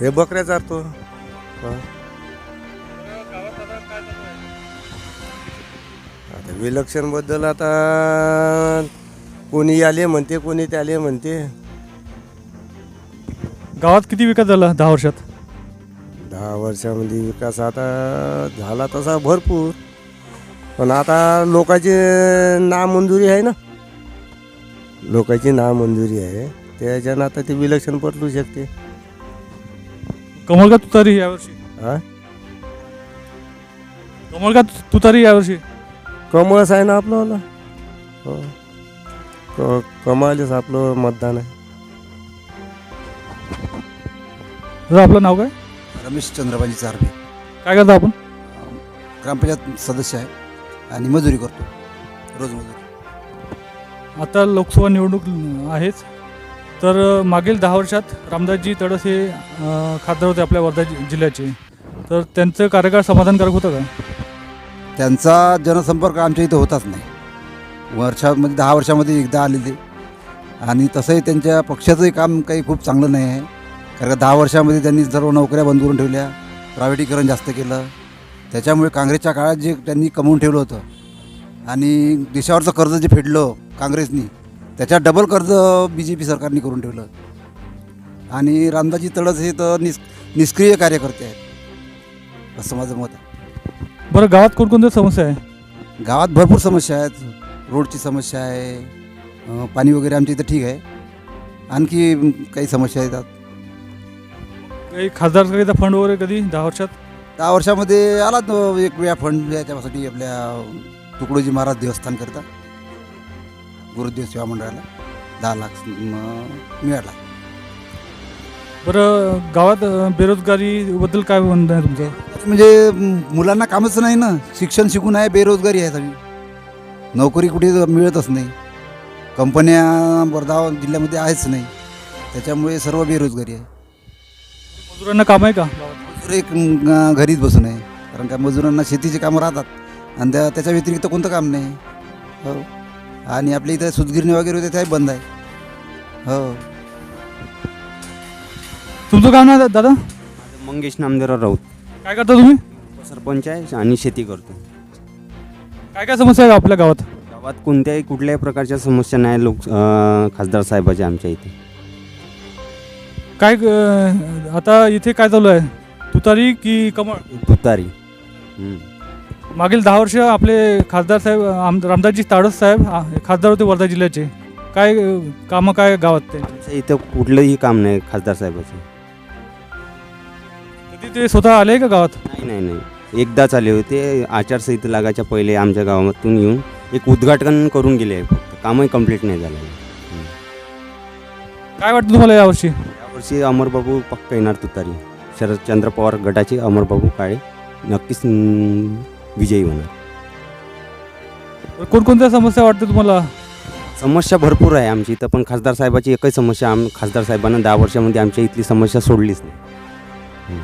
हे बकऱ्या चारतो. आता विलक्षणबद्दल आता कोणी आले म्हणते कोणी त्याले म्हणते. गावात किती विकास झाला दहा वर्षात? दहा वर्षामध्ये विकास आता झाला तसा भरपूर. पण आता लोकांची नामंजुरी आहे ना? लोकांची नामंजुरी आहे. त्याच्यानं आता ते विलक्षण पटलू शकते. कमल का तुतारी यावर्षी हा? कमल का तु- तुतारी यावर्षी कमळच आहे ना आपलं हो. क कमालीच आपलं मतदान आहे. दादा आपलं नाव काय? रमेश चंद्रबाजी चारबे काय करता आपण? ग्रामपंचायत सदस्य आहे आणि मजुरी करतो रोज मजुरी. आता लोकसभा निवडणूक आहेच. तर मागील दहा वर्षात रामदासजी तडस हे खासदार होते आपल्या वर्धा जिल्ह्याचे. तर त्यांचं कार्यकाळ समाधानकारक होतं का? त्यांचा जनसंपर्क आमच्या इथं होताच नाही. वर्षामध्ये दहा वर्षामध्ये एकदा आलेले. आणि तसंही त्यांच्या पक्षाचंही काम काही खूप चांगलं नाही आहे. कारण का दहा वर्षामध्ये त्यांनी सर्व नोकऱ्या बंद करून ठेवल्या प्रायव्हेटीकरण जास्त केलं. त्याच्यामुळे काँग्रेसच्या काळात जे त्यांनी कमवून ठेवलं होतं आणि देशावरचं कर्ज जे फेडलं काँग्रेसनी त्याच्या डबल कर्ज बी जे पी सरकारने करून ठेवलं. आणि रामदाजी तडस हे तर निस् निष्क्रिय कार्यकर्ते आहेत. असं माझं मत आहे. बरं गावात कोणकोणत्या समस्या आहे? गावात भरपूर समस्या आहेत. रोडची समस्या आहे. अं, पाणी वगैरे आमच्या इथं ठीक आहे. आणखी काही समस्या येतात काही खासदारकीचा फंड वगैरे कधी? दहा वर्षात? दहा वर्षामध्ये आला तो एक वेळा फंड याच्यासाठी आपल्या तुकडोजी महाराज देवस्थान करता. गुरुदेव सेवा मंडळाला दहा लाख मिळाला. बरं गावात बेरोजगारीबद्दल काय म्हणणं आहे तुमचं? म्हणजे मुलांना कामच नाही ना. शिक्षण शिकून आहे बेरोजगारी आहे सगळी. नोकरी कुठे मिळतच नाही. कंपन्या वर्धा जिल्ह्यामध्ये आहेच नाही. त्याच्यामुळे सर्व बेरोजगारी आहे. मजुरांना काम आहे का? मजूर एक अं, घरीच बसून आहे. कारण का मजुरांना शेतीची कामं राहतात. आणि त्या त्याच्या व्यतिरिक्त कोणतं काम नाही. हो. आणि आपल्या इथं सुतगिरणी वगैरे होते त्याही बंद आहे. हो. तुमचं काम ना दादा? माझं मंगेश नामदेवराव राऊत. काय करता तुम्ही? सरपंच आहे आणि शेती करतो. काय काय समस्या आहे आपल्या गावात? गावात कोणत्याही कुठल्याही प्रकारच्या समस्या नाही लोक अं, खासदार साहेबाच्या आमच्या इथे. काय अ, आता इथे काय चालू आहे? तुतारी की कमळ? तुतारी. हम्म. मागील दहा वर्ष आपले खासदार साहेब आम रामदासजी ताडस साहेब आ, खासदार होते वर्धा जिल्ह्याचे. काय अ, कामं काय गावात ते? इथं कुठलंही काम नाही खासदार साहेबाचं. कधी ते स्वतः आले का गावात? नाही नाही नाही. एकदाच आले होते. आचारसंहिता लागायच्या पहिले आमच्या गावातून येऊन एक उद्घाटन करून गेले. आहे फक्त कामही कंप्लीट नाही झालं. हम्म. काय वाटतं तुम्हाला यावर्षी? यावर्षी अमरबाबू पक्का येणार तुतारी. शरदचंद्र पवार गटाचे अमरबाबू काळे. नक्कीच हम्म, विजयी होणार. कोणकोणत्या समस्या वाटते तुम्हाला? समस्या भरपूर आहे आमची. इथं पण खासदार साहेबाची एकही समस्या आम खासदार साहेबांना दहा वर्षामध्ये आमच्या इथली समस्या सोडलीच नाही.